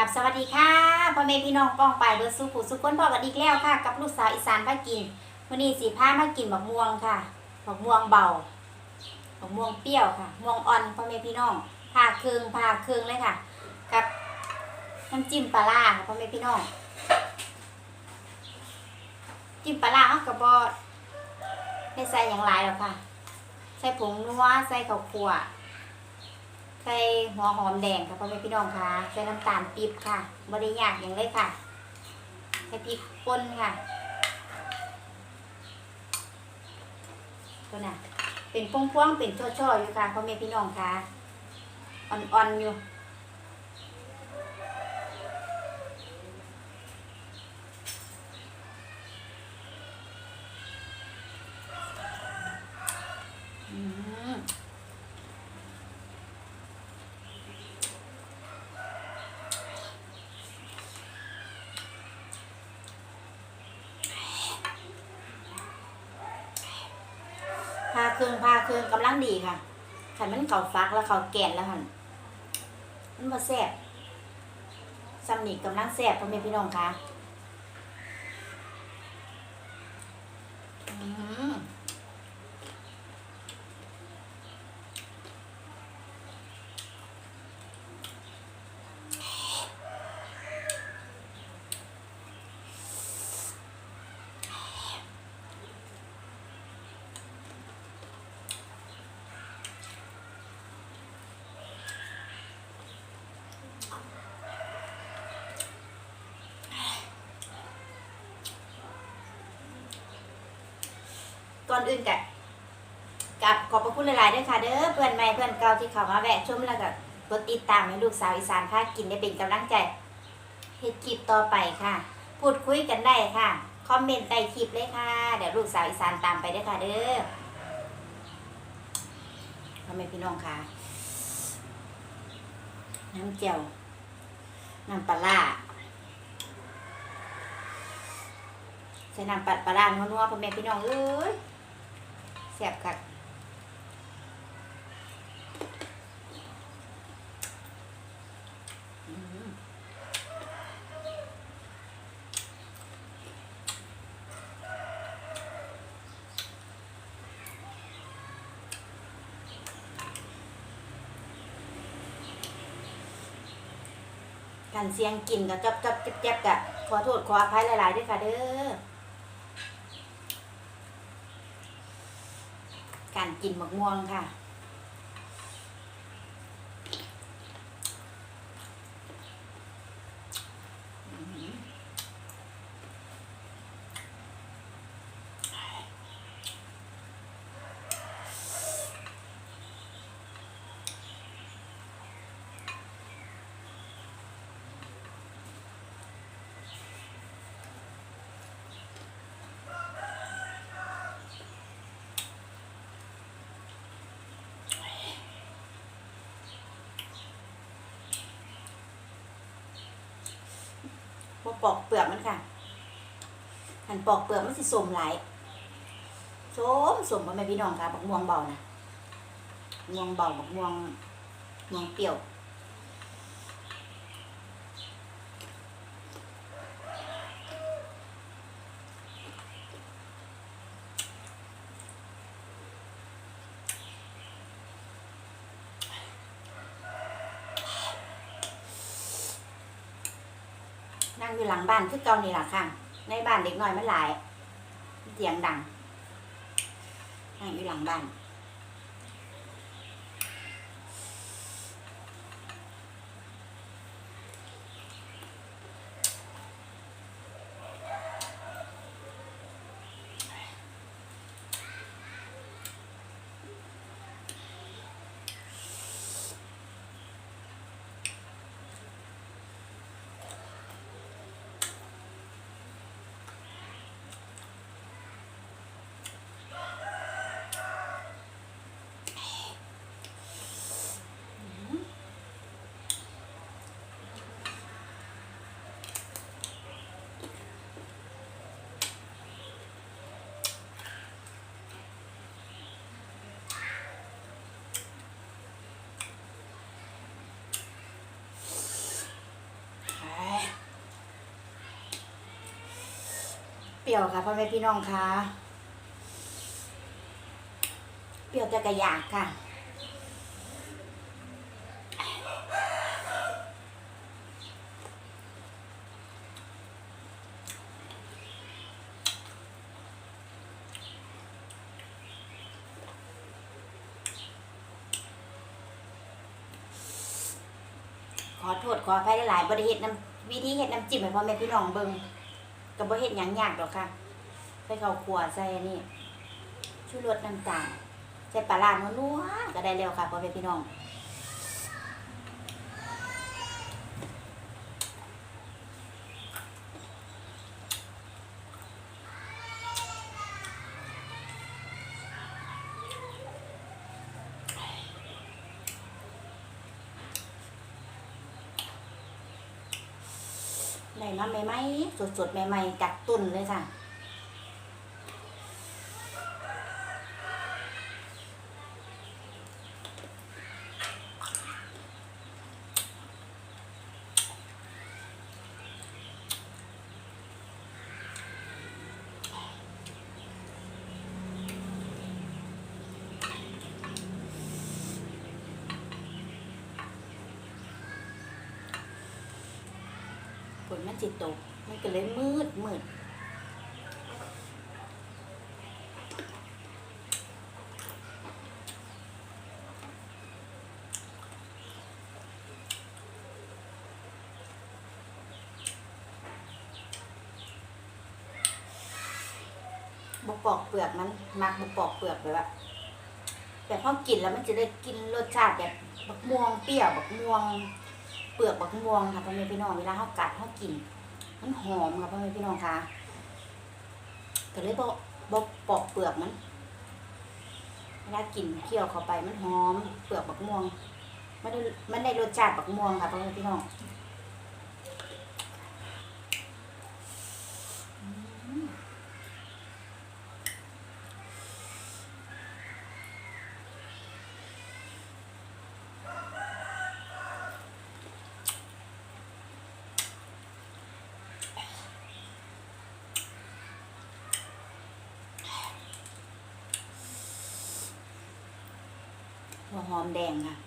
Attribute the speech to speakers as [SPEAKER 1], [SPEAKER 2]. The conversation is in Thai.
[SPEAKER 1] กับสวัสดีค่ะพ่อแม่พี่น้องป้องไปายเบอร์สุขุสุขคนพ่อกันอีกแล้วค่ะ กับลูกสาวอีสานพากินวันนี้สีผ้ามากินบักม่วงค่ะบักม่วงเบาบักม่วงเปรี้ยวค่ะม่วงอ่อนพ่อแม่พี่น้องผ่าเครืองผ่าเครืองเลยค่ะ กับน้ำจิ้มปลาร้าค่ะพ่อแม่พี่น้องจิ้มปลาร้าเขากระบอกไม่ใส่อย่างไรหรอกค่ะ ใส่ผงนัวใส่ข้าวคั่ว ใส่หัวหอมแดงค่ะพ่อแม่พี่น้องค่ะใส่น้ำตาลปี๊บค่ะบริยากอย่างเลยค่ะใส่พริกป่นค่ะตัวน่ะเป็นพวงๆเป็นช่อๆอยู่ค่ะพ่อแม่พี่น้องค่ะอ่อนๆอยู่อืม ครื่องพาเครื่องกำลังดีค่ะขันมันเขาฟักแล้วเขาแกนแล้วค่ะมันมาแซ่บซัมนี่กำลังแซ่บพ่อแม่พี่น้องค่ะอืม ก่อนอื่นกับกับขอบพระคุณหลายๆด้วยค่ะเด้อเพื่อนใหม่เพื่อนเก่าที่เขามาแวะชมแล้วก็กดติดตามให้ลูกสาวอีสานพาคกินได้เป็นกำลังใจเฮ็ดคลิปต่อไปค่ะ พูดคุยกันได้ค่ะ คอมเมนต์ใต้คลิปเลยค่ะ เดี๋ยวลูกสาวอีสานตามไปด้อค่ะเด้อพ่อแม่พี่น้องค่ะน้ำเจียวน้ำปลาใส่น้ำปลาปลาร้านัวๆพ่อแม่พี่น้องเอ้ย แซ่บคักอืมการเสียงกินกับจับจับจับจับกับขอโทษขออภัยหลาย ๆ ด้วยค่ะเด้อ การกินมะม่วงค่ะ บ่ปอกเปลือกมันค่ะหันปอกเปลือกมันสิสมหลายสมสมบ่แม่พี่น้องค่ะบักม่วงเบานะม่วงเบาบักม่วงม่วงเปรี้ยว นั่งอยู่หลังบ้านคือเก่านี่แหละค่ะ ในบ้านเด็กน้อยมันหลาย เสียงดังนั่งอยู่หลังบ้าน อ เปรี้ยวค่ะพ่อแม่พี่น้องค่ะ เปรี้ยวแต่กระยากค่ะ ขอโทษขออภัยหลายบริเฮ็ดน้ำวิธีเฮ็ดน้ำจิ้มให้พ่อแม่พี่น้องเบิ่ง กับ่เฮ็ดหยังยากดอกค่ะ ใส่ข้าวคั่วใส่อันนี่ชูรสน้ำตาลใส่ปลาร้านัวๆก็ได้แล้วค่ะพ่อแม่พี่น้อง ได้มาใหม่ๆสดๆใหม่ๆจากต้นเลยค่ะ มันจิตตก มันก็เลยมืดมืดบกปอกเปลือกมันมักบกปอกเปลือกเลยว่าแต่พอกินแล้วมันจะได้กินรสชาติแบบบักม่วงเปรี้ยวบักม่วง เปลือกบักม่วงค่ะพ่อแม่พี่น้องเวลาเขากัดเขากินมันหอมค่ะพ่อแม่พี่น้องค่ะก็เลยบอกบอกปอกเปลือกมันเวลากินเคี่ยวเข้าไปมันหอม เปลือกบักม่วงมันได้มันได้รสชาติบักม่วงค่ะพ่อแม่พี่น้อง วหอมแดงค่ะ